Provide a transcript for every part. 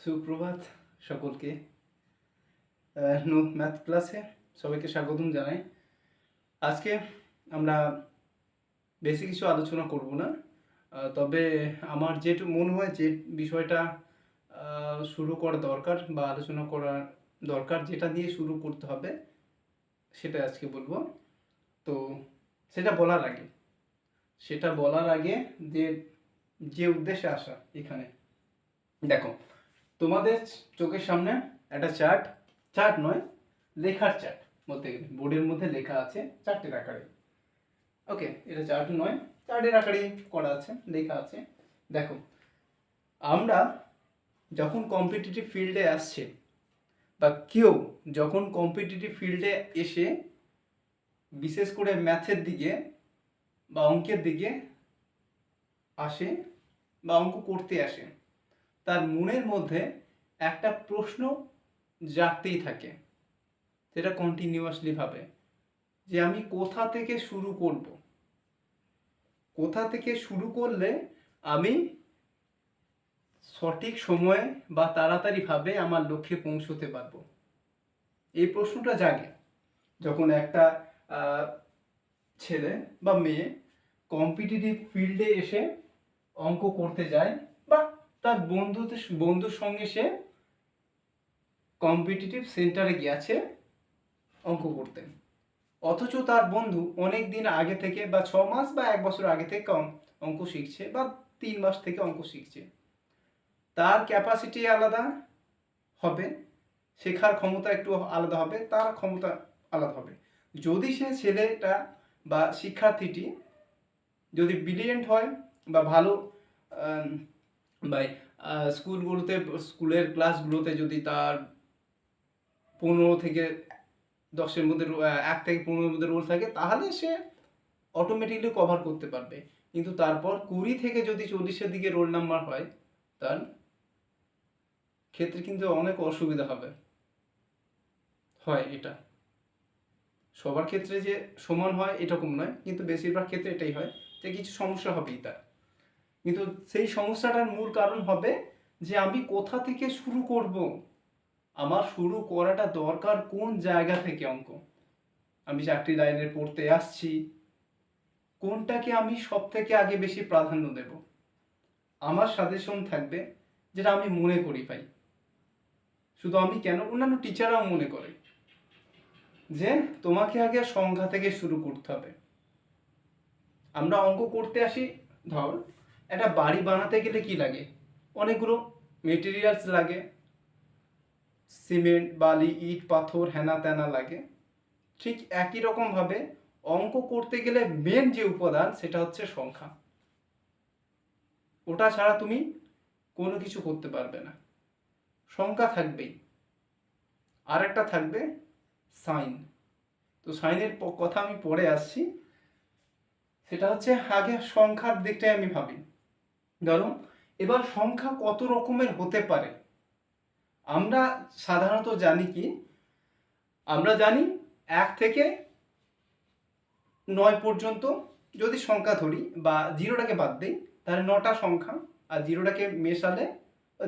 সুপ্রভাত সকলকে। ম্যাথ ক্লাসে সবাইকে স্বাগতম জানাই। আজকে আমরা বেশি কিছু আলোচনা করব না। তবে আমার যেটু মনে হয় যে বিষয়টা শুরু করা দরকার বা আলোচনা করা দরকার যেটা দিয়ে শুরু করতে হবে, সেটা আজকে বলব। তো সেটা বলার আগে, সেটা বলার আগে যে যে উদ্দেশ্যে আসা এখানে। দেখো তোমাদের চোখের সামনে একটা চার্ট চার্ট নয়, লেখার চার্ট বলতে গেলে। বোর্ডের মধ্যে লেখা আছে চারটের আকারে। ওকে এটা চার্ট নয় চার্টের আকারে করা আছে, লেখা আছে। দেখো, আমরা যখন কম্পিটিটিভ ফিল্ডে আসছে, বা কেউ যখন কম্পিটিটিভ ফিল্ডে এসে বিশেষ করে ম্যাথের দিকে বা অঙ্কের দিকে আসে বা অঙ্ক করতে আসে তার মনের মধ্যে একটা প্রশ্ন জাগতেই থাকে। সেটা কন্টিনিউয়াসলি ভাবে যে আমি কোথা থেকে শুরু করব? কোথা থেকে শুরু করলে আমি সঠিক সময়ে বা তাড়াতাড়িভাবে আমার লক্ষ্যে পৌঁছতে পারব? এই প্রশ্নটা জাগে যখন একটা ছেলে বা মেয়ে কম্পিটিটিভ ফিল্ডে এসে অঙ্ক করতে যায় তার বন্ধুদের বন্ধুর সঙ্গে সে কম্পিটিটিভ সেন্টারে গিয়েছে অঙ্ক করতে। অথচ তার বন্ধু অনেক দিন আগে থেকে বা ছ মাস বা এক বছর আগে থেকে অঙ্ক- শিখছে বা তিন মাস থেকে অঙ্ক শিখছে। তার ক্যাপাসিটি আলাদা হবে, শেখার ক্ষমতা একটু আলাদা হবে, তার ক্ষমতা আলাদা হবে। যদি সে ছেলেটা বা শিক্ষার্থীটি যদি ব্রিলিয়েন্ট হয় বা ভালো বা স্কুলগুলোতে, স্কুলের ক্লাসগুলোতে যদি তার পনেরো থেকে দশের মধ্যে এক থেকে পনেরোর মধ্যে রোল থাকে, তাহলে সে অটোমেটিকলি কভার করতে পারবে। কিন্তু তারপর কুড়ি থেকে যদি চল্লিশের দিকে রোল নাম্বার হয়, তার ক্ষেত্রে কিন্তু অনেক অসুবিধা হবে। হয় এটা। সবার ক্ষেত্রে যে সমান হয় এরকম নয়, কিন্তু বেশিরভাগ ক্ষেত্রে এটাই হয় যে কিছু সমস্যা হবেই তার। কিন্তু সেই সমস্যাটার মূল কারণ হবে যে আমি কোথা থেকে শুরু করব? আমার শুরু করাটা দরকার কোন জায়গা থেকে অঙ্ক? আমি চাকরি লাইনে পড়তে আসছি। কোনটাকে আমি সব থেকে আগে বেশি প্রাধান্য দেব? আমার সাজেশন থাকবে যেটা আমি মনে করি ভাই। শুধু আমি কেন? অন্যান্য টিচাররাও মনে করে যে তোমাকে আগে সংখ্যা থেকে শুরু করতে হবে। আমরা অঙ্ক করতে আসি, ধর। একটা বাড়ি বানাতে গেলে কি লাগে? অনেকগুলো মেটেরিয়ালস লাগে। সিমেন্ট বালি, ইট, পাথর, হেনা তেনা লাগে। ঠিক একই রকমভাবে অঙ্ক করতে গেলে মেন যে উপাদান সেটা হচ্ছে সংখ্যা। ওটা ছাড়া তুমি কোনো কিছু করতে পারবে না। সংখ্যা থাকবেই। আর একটা থাকবে সাইন। তো সাইনের কথা আমি পরে আসছি। সেটা হচ্ছে আগে সংখ্যার দিকটাই আমি ভাবি। ধরো এবার সংখ্যা কত রকমের হতে পারে? আমরা সাধারণত জানি কি? আমরা জানি এক থেকে নয় পর্যন্ত যদি সংখ্যা ধরি বা জিরোটাকে বাদ দিই, তাহলে নটা সংখ্যা আর জিরোটাকে মেশালে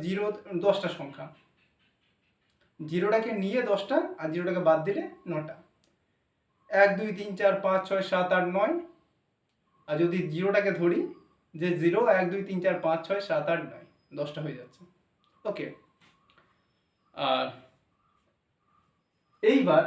জিরো, দশটা সংখ্যা। জিরোটাকে নিয়ে দশটা আর জিরোটাকে বাদ দিলে নটা। এক, দুই, তিন, চার, পাঁচ, ছয়, সাত, আট, নয়। আর যদি জিরোটাকে ধরি যে জিরো, এক, দুই, তিন, চার, পাঁচ, ছয়, সাত, আট, নয়, দশটা হয়ে যাচ্ছে। ওকে। আর এইবার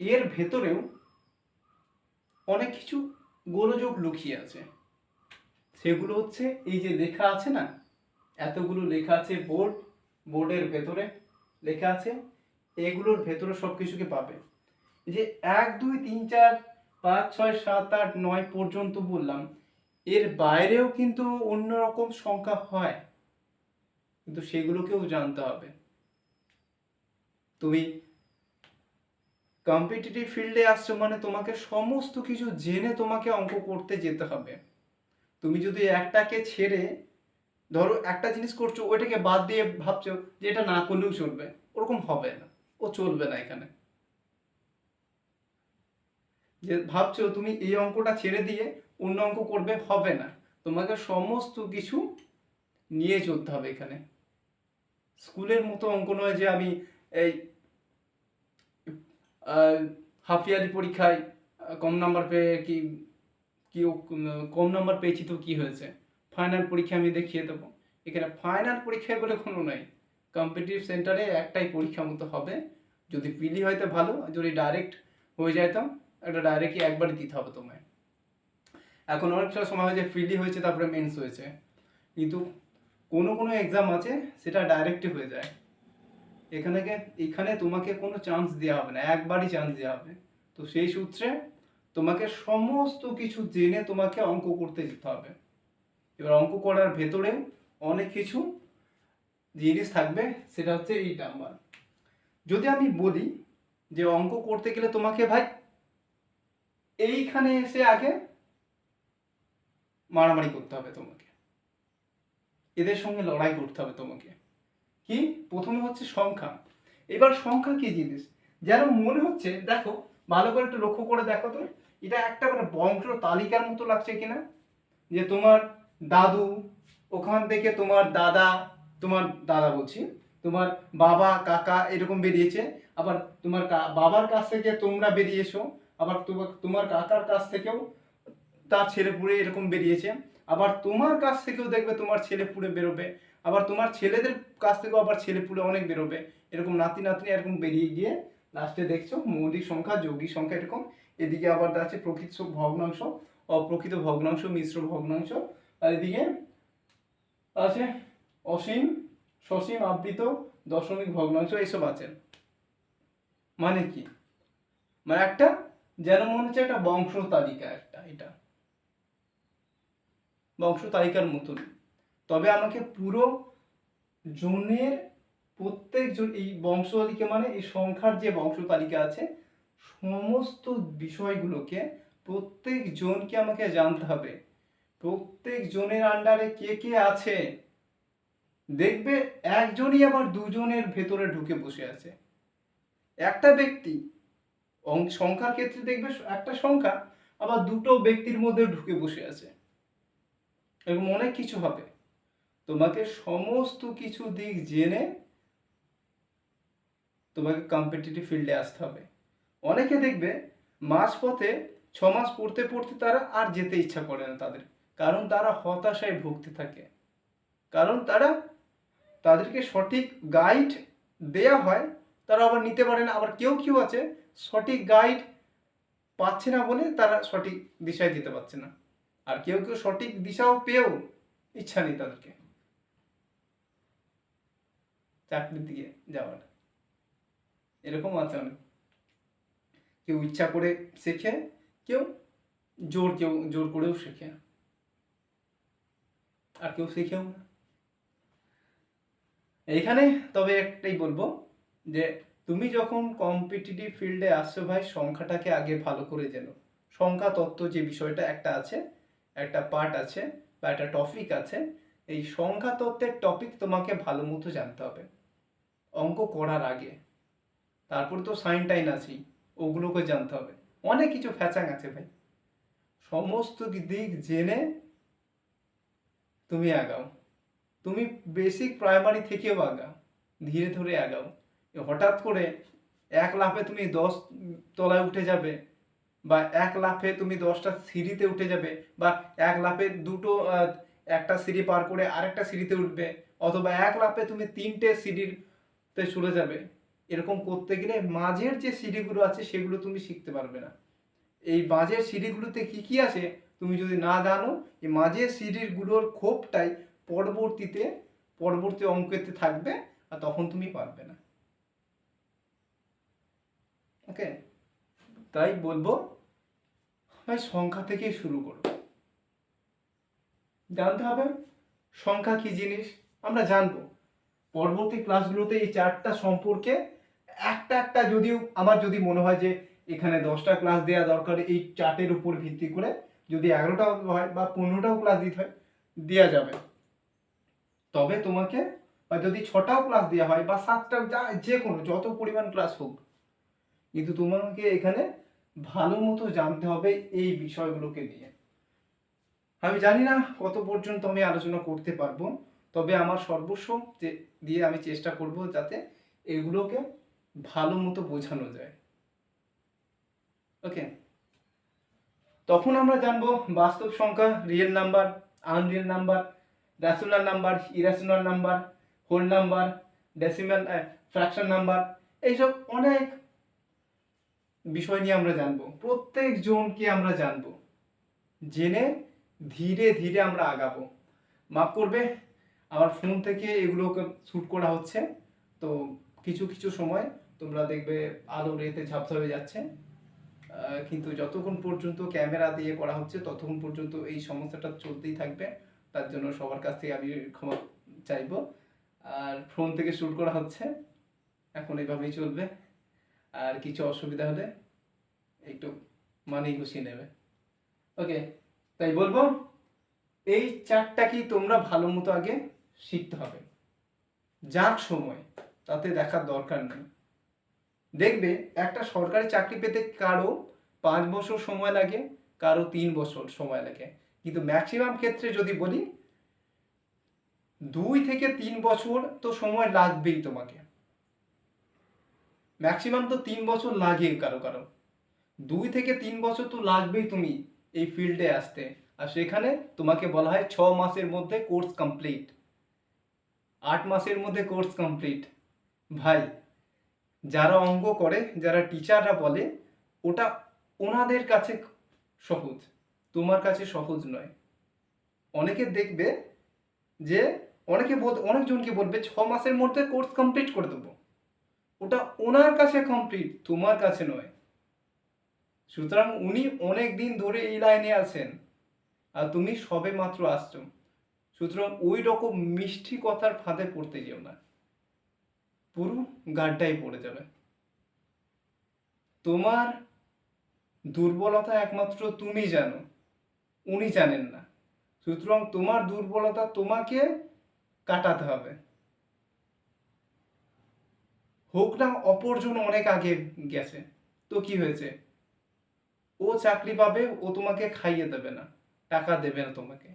এর ভেতরেও অনেক কিছু গোলযোগ লুকিয়ে আছে। সেগুলো হচ্ছে এই যে লেখা আছে না, এতগুলো লেখা আছে বোর্ড, বোর্ডের ভেতরে লেখা আছে, এগুলোর ভেতরে সব কিছুকে পাবে যে এক, দুই, তিন, চার পাঁচ, ছয়, সাত, আট, নয় পর্যন্ত বললাম। এর বাইরেও কিন্তু অন্য রকম সংখ্যা হয়। কিন্তু সেগুলোকেও জানতে হবে। তুমি কম্পিটিটিভ ফিল্ডে আসছো মানে তোমাকে সমস্ত কিছু জেনে তোমাকে অঙ্ক করতে যেতে হবে। তুমি যদি একটাকে ছেড়ে ধরো একটা জিনিস করছ, ওইটাকে বাদ দিয়ে ভাবছ যে এটা না করলেও চলবে। ওরকম হবে না। ও চলবে না এখানে। যে ভাবছ তুমি এই অঙ্কটা ছেড়ে দিয়ে অন্য অঙ্ক করবে, হবে না। তোমাকে সমস্ত কিছু নিয়ে চলতে হবে এখানে। স্কুলের মতো অঙ্ক নয় যে আমি এই হাফ ইয়ারলি পরীক্ষায় কম নাম্বার পেয়ে কি কি কম নাম্বার পেয়েছি তো কি হয়েছে? ফাইনাল পরীক্ষা আমি দেখিয়ে দেবো। এখানে ফাইনাল পরীক্ষায় বলে কোনো নাই কম্পিটিটিভ সেন্টারে একটাই পরীক্ষা মতো হবে। যদি পিলি হয়তো ভালো যদি ডাইরেক্ট হয়ে যায় তো একটা ডাইরেক্টই একবারই দিতে হবে তোমায়। এখন অনেকটা সময় হয়েছে ফিলি হয়েছে, তারপরে মেন্স হয়েছে। কিন্তু কোনো কোনো এক্সাম আছে, সেটা ডাইরেক্টই হয়ে যায়। এখানে এখানে তোমাকে কোনো চান্স দেওয়া হবে না, একবারই চান্স দেওয়া হবে। তো সেই সূত্রে তোমাকে সমস্ত কিছু জেনে তোমাকে অঙ্ক করতে যেতে হবে। এবার অঙ্ক করার ভেতরে অনেক কিছু জিনিস থাকবে, সেটা হচ্ছে এই নাম্বার যদি আমি বলি যে অঙ্ক করতে গেলে তোমাকে ভাই এইখানে এসে আগে মারামারি করতে হবে তোমাকে। এদের সঙ্গে লড়াই করতে হবে তোমাকে। কি? প্রথমে হচ্ছে সংখ্যা। এবার সংখ্যা কি জিনিস? যেন মনে হচ্ছে, দেখো, ভালো করে একটু লক্ষ্য করে দেখো তো, এটা একটা মানে বংশ তালিকার মতো লাগছে কিনা? যে তোমার দাদু, ওখান থেকে তোমার দাদা তোমার দাদা বলছি, তোমার বাবা, কাকা এরকম বেরিয়েছে, আবার তোমার বাবার কাছ থেকে তোমরা বেরিয়েছো আবার তোমার কাকার কাছ থেকেও তার ছেলে পুড়ে এরকম বেরিয়েছে। আবার তোমার কাছ থেকেও দেখবে তোমার ছেলে পুড়ে বেরোবে। আবার তোমার ছেলেদের কাছ থেকেও আবার ছেলে পুড়ে অনেক বেরোবে। এরকম নাতি নাতনি এরকম বেরিয়ে গিয়ে লাস্টে দেখছ মৌলিক সংখ্যা, যৌগিক সংখ্যা এরকম। এদিকে আবার আছে প্রকৃত ভগ্নাংশ, অপ্রকৃত ভগ্নাংশ, মিশ্র ভগ্নাংশ। আর এদিকে আছে অসীম, সসীম, আবৃত, দশমিক ভগ্নাংশ, এসব আছে। মানে কি? মানে একটা যেন মনে হচ্ছে একটা বংশ তালিকা একটা, এটা। বংশ তালিকার মতন তবে আমাকে পুরো জনের প্রত্যেক জন, এই বংশ তালিকা মানে এই সংখ্যার যে বংশ তালিকা আছে, সমস্ত বিষয়গুলোকে প্রত্যেক জনকে আমাকে জানতে হবে। প্রত্যেক জনের আন্ডারে কে কে আছে? দেখবে একজনই আবার দুজনের ভেতরে ঢুকে বসে আছে। একটা ব্যক্তি সংখ্যার ক্ষেত্রে দেখবে একটা সংখ্যা আবার দুটো ব্যক্তির মধ্যে ঢুকে বসে আছে। এরকম অনেক কিছু হবে। তোমাকে সমস্ত কিছু দিক জেনে তোমাকে কম্পিটিটিভ ফিল্ডে আসতে হবে। অনেকে দেখবে মাস পথে ছ মাস পড়তে পড়তে তারা আর যেতে ইচ্ছা করে না তাদের। কারণ তারা হতাশায় ভুগতে থাকে। কারণ তারা তাদেরকে সঠিক গাইড দেয়া হয়, তারা আবার নিতে পারে না। আবার কেউ কেউ আছে সঠিক গাইড পাচ্ছে না বলে তারা সঠিক দিশায় যেতে পারছে না। আর কেউ কেউ সঠিক দিশাও পেয়েও ইচ্ছা নেই তাদেরকে। চাকরির দিকে যাওয়ার। এরকম আছে অনেক। কেউ ইচ্ছা করে শেখে, কেউ জোর কেউ, জোর করেও শেখে। আর কেউ শেখেও না। এইখানে তবে একটাই বলব যে তুমি যখন কম্পিটিটিভ ফিল্ডে আসছো ভাই, সংখ্যাটাকে আগে ভালো করে জেনো। সংখ্যা, তত্ত্ব যে বিষয়টা একটা আছে, একটা পার্ট আছে বা একটা টপিক আছে, এই সংখ্যা, তত্ত্বের টপিক তোমাকে ভালো মতো জানতে হবে। অঙ্ক করার আগে। তারপর তো সাইন টাইন আছেই, ওগুলোকে জানতে হবে। অনেক কিছু ফ্যাচাং আছে ভাই। সমস্ত দিক জেনে তুমি আগাও। তুমি বেসিক প্রাইমারি থেকেও আগাও। ধীরে ধীরে আগাও। হঠাৎ করে এক লাফে তুমি দশ তলায় উঠে যাবে বা এক লাফে তুমি দশটা সিঁড়িতে উঠে যাবে বা এক লাফে দুটো একটা সিঁড়ি পার করে আরেকটা সিঁড়িতে উঠবে অথবা এক লাফে তুমি তিনটে সিঁড়িতে চলে যাবে। এরকম করতে গেলে মাঝের যে সিঁড়িগুলো আছে সেগুলো তুমি শিখতে পারবে না। এই মাঝের সিঁড়িগুলোতে কি কি আছে তুমি যদি না জানো, এই মাঝের সিঁড়িগুলোর ক্ষোভটাই পরবর্তীতে, পরবর্তী অঙ্কেতে থাকবে আর তখন তুমি পারবে না। ওকে? তাই বলব, ভাই সংখ্যা থেকেই শুরু করো। জানতে হবে সংখ্যা কি জিনিস, আমরা জানব। পরবর্তী ক্লাসগুলোতে এই চারটা সম্পর্কে একটা একটা যদিও, আমার যদি মনে হয় যে এখানে দশটা ক্লাস দেওয়া দরকার, এই চার্টের উপর ভিত্তি করে যদি এগারোটাও হয় বা পনেরোটাও ক্লাস দিতে হয় দেওয়া যাবে। তবে তোমাকে বা যদি ছটাও ক্লাস দেওয়া হয় বা সাতটা যা যে কোনো যত পরিমাণ ক্লাস হোক কিন্তু তোমাকে এখানে ভালো মতো জানতে হবে এই বিষয়গুলোকে নিয়ে। আমি জানি না কত পর্যন্ত আমি আলোচনা করতে পারব, তবে আমার সর্বস্ব দিয়ে আমি চেষ্টা করব যাতে এগুলোকে ভালো মতো বোঝানো যায়। ওকে তখন আমরা জানব বাস্তব সংখ্যা real number unreal number rational number irrational number whole number decimal fraction number এইসব অনেক বিষয় নিয়ে আমরা জানব। প্রত্যেক জনকে আমরা জানব। জেনে ধীরে ধীরে আমরা আগাবো। মাফ করবে, আমার ফোন থেকে এগুলোকে শ্যুট করা হচ্ছে। তো কিছু কিছু সময় তোমরা দেখবে আলো রেতে ঝাপসা যাচ্ছে। কিন্তু যতক্ষণ পর্যন্ত ক্যামেরা দিয়ে করা হচ্ছে, ততক্ষণ পর্যন্ত এই সমস্যাটা চলতেই থাকবে। তার জন্য সবার কাছ থেকে আমি ক্ষমা চাইব। আর ফোন থেকে শ্যুট করা হচ্ছে। এখন এইভাবেই চলবে। আর কিছু অসুবিধা হলে একটু মানিয়ে গুছিয়ে নেবে। ওকে তাই বলব, এই চারটা কি তোমরা ভালো মতো আগে শিখতে হবে? যাক সময়, তাতে দেখার দরকার নেই। দেখবে, একটা সরকারি চাকরি পেতে কারও পাঁচ বছর সময় লাগে, কারও তিন বছর সময় লাগে। কিন্তু ম্যাক্সিমাম ক্ষেত্রে যদি বলি, দুই থেকে তিন বছর তো সময় লাগবেই তোমাকে। ম্যাক্সিমাম তো তিন বছর লাগে কারও কারও। দুই থেকে তিন বছর তো লাগবেই তুমি এই ফিল্ডে আসতে। আর সেখানে তোমাকে বলা হয় ছ মাসের মধ্যে কোর্স কমপ্লিট আট মাসের মধ্যে কোর্স কমপ্লিট ভাই, যারা অঙ্ক করে, যারা টিচাররা বলে, ওটা ওনাদের কাছে সহজ। তোমার কাছে সহজ নয়। অনেকে দেখবে যে, অনেকে বল- অনেকজনকে বলবে, ছ মাসের মধ্যে কোর্স কমপ্লিট করে দেবো। ওটা ওনার কাছে কমপ্লিট তোমার কাছে নয়। সুতরাং উনি অনেক দিন ধরে এই লাইনে আছেন, আর তুমি সবে মাত্র আসছো। সুতরাং ওই রকম মিষ্টি কথার ফাঁদে পড়তে যেও না। পুরো গাড্ডায় পড়ে যাবে। তোমার দুর্বলতা একমাত্র তুমি জানো, উনি জানেন না। সুতরাং তোমার দুর্বলতা তোমাকে কাটাতে হবে। হোক না, অপরজন অনেক আগে গেছে। তো কি হয়েছে? ও চাকরি পাবে, ও তোমাকে খাইয়ে দেবে না, টাকা দেবে না তোমাকে।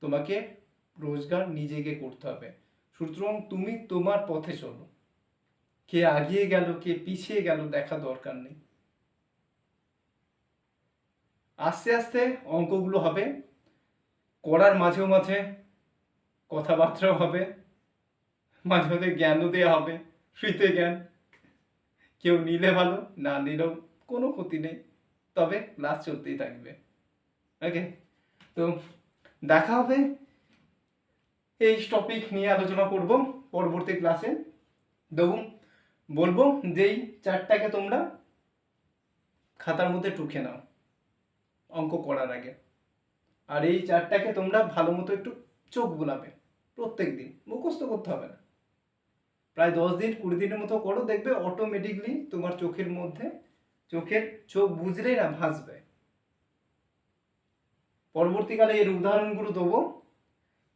তোমাকে রোজগার নিজেকে করতে হবে। সুতরাং তুমি তোমার পথে চলো। কে আগিয়ে গেল, কে পিছিয়ে গেল, দেখা দরকার নেই। আস্তে আস্তে অঙ্কগুলো হবে। করার মাঝেও মাঝে কথাবার্তাও হবে। মাঝে মাঝে জ্ঞানও দেওয়া হবে। ফ্রিতে জ্ঞান কেউ নিলে ভালো, না নিলেও কোনো ক্ষতি নেই। তবে ক্লাস চলতেই থাকবে। ওকে? তো দেখা হবে। এই টপিক নিয়ে আলোচনা করব পরবর্তী ক্লাসে দেখুন বলব যেই চারটাকে তোমরা খাতার মধ্যে টুকে নাও অঙ্ক করার আগে। আর এই চারটাকে তোমরা ভালো মতো একটু চোখ বুলাবে প্রত্যেক দিন মুখস্থ করতে হবে না। প্রায় দশ দিন, কুড়ি দিনের মতো করো, দেখবে অটোমেটিকলি তোমার চোখের মধ্যে, চোখের চোখ বুঝলেই না ভাসবে। পরবর্তীকালে এর উদাহরণগুলো দেবো।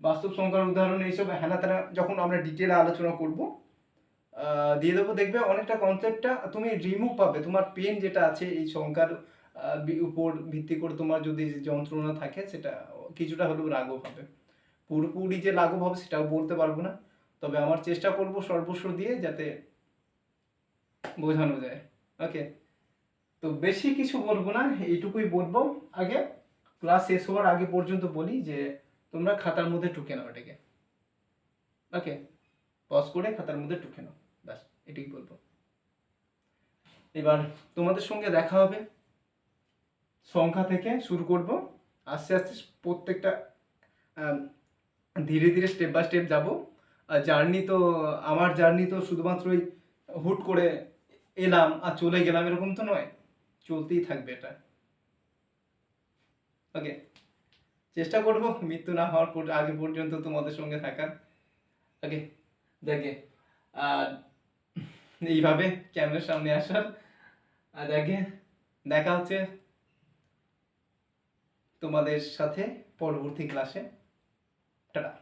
বাস্তব সংখ্যার উদাহরণ এইসব হ্যানা ত্যানা যখন আমরা ডিটেলে আলোচনা করব দিয়ে দেবো, দেখবে অনেকটা কনসেপ্টটা তুমি রিমুভ পাবে। তোমার পেন যেটা আছে, এই সংখ্যার উপর ভিত্তি করে তোমার যদি যন্ত্রণা থাকে, সেটা কিছুটা হলেও লাঘব হবে। পুরোপুরি যে লাঘব হবে, সেটাও বলতে পারব না। তবে আমার চেষ্টা করব সর্বস্ব দিয়ে যাতে বোঝানো যায়। ওকে তো বেশি কিছু বলব না, এইটুকুই বলব। আগে ক্লাস শেষ হওয়ার আগে পর্যন্ত বলি যে, তোমরা খাতার মধ্যে টুকে নাও এটাকে। ওকে পজ করে খাতার মধ্যে টুকে নাও। ব্যাস, এটাই বলব। এবার তোমাদের সঙ্গে দেখা হবে। সংখ্যা থেকে শুরু করব। আস্তে আস্তে প্রত্যেকটা ধীরে ধীরে স্টেপ বাই স্টেপ যাব। জার্নি তো, আমার জার্নি তো শুধুমাত্রই হুট করে এলাম আর চলে গেলাম, এরকম তো নয়। চলতেই থাকবে এটা। ওকে চেষ্টা করব মৃত্যু না হওয়ার আগে পর্যন্ত তোমাদের সঙ্গে থাকার। ওকে দেখে, আর এইভাবে ক্যামেরার সামনে আসার। আর দেখে, দেখা হচ্ছে তোমাদের সাথে পরবর্তী ক্লাসে টাটা